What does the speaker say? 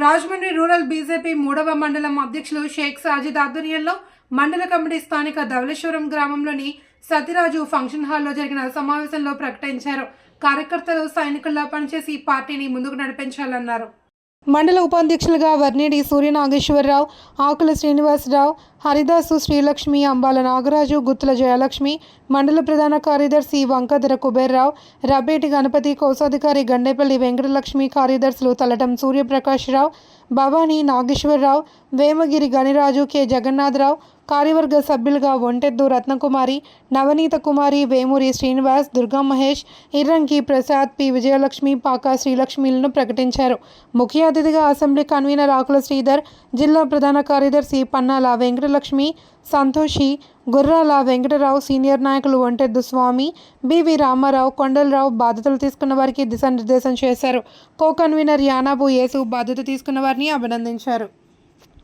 Rajahmundry rural BJP మూడవ మండలం అధ్యక్షులు షేక్ సాజిద్ ఆధ్వర్యంలో మండల కమిటీ స్థానిక ధవళేశ్వరం గ్రామంలోని సతిరాజు ఫంక్షన్ హాల్లో జరిగిన సమావేశంలో ప్రకటించారు. కార్యకర్తలు సైనికుల్లా పనిచేసి పార్టీని ముందుకు నడిపించాలన్నారు. మండల ఉపాధ్యక్షులుగా వర్నేడి సూర్యనాగేశ్వరరావు ఆకుల శ్రీనివాసరావు హరిదాసు శ్రీలక్ష్మి అంబాల నాగరాజు గుత్తుల జయలక్ష్మి మండల ప్రధాన కార్యదర్శి వంకధర కుబేర్రావు రబ్బేటి గణపతి కోశాధికారి గండేపల్లి వెంకటలక్ష్మి కార్యదర్శులు తలటం సూర్యప్రకాశ్రావు భవానీ నాగేశ్వరరావు వేమగిరి గణిరాజు కె. జగన్నాథరావు కార్యవర్గ సభ్యులుగా ఒంటెద్దు రత్నకుమారి నవనీత కుమారి వేమూరి శ్రీనివాస్ దుర్గా మహేష్ ఇర్రంకి ప్రసాద్ పి. విజయలక్ష్మి పాకా శ్రీలక్ష్మిలను ప్రకటించారు. ముఖ్య అతిథిగా అసెంబ్లీ కన్వీనర్ ఆకుల శ్రీధర్ జిల్లా ప్రధాన కార్యదర్శి పన్నాల వెంకట వెంకటలక్ష్మి సంతోషి గుర్రాల వెంకటరావు సీనియర్ నాయకులు ఒంటెద్దు స్వామి బివి రామారావు కొండలరావు బాధ్యతలు తీసుకున్న వారికి దిశానిర్దేశం చేశారు. కో కన్వీనర్ యానాబు యేసు బాధ్యత తీసుకున్న వారిని అభినందించారు.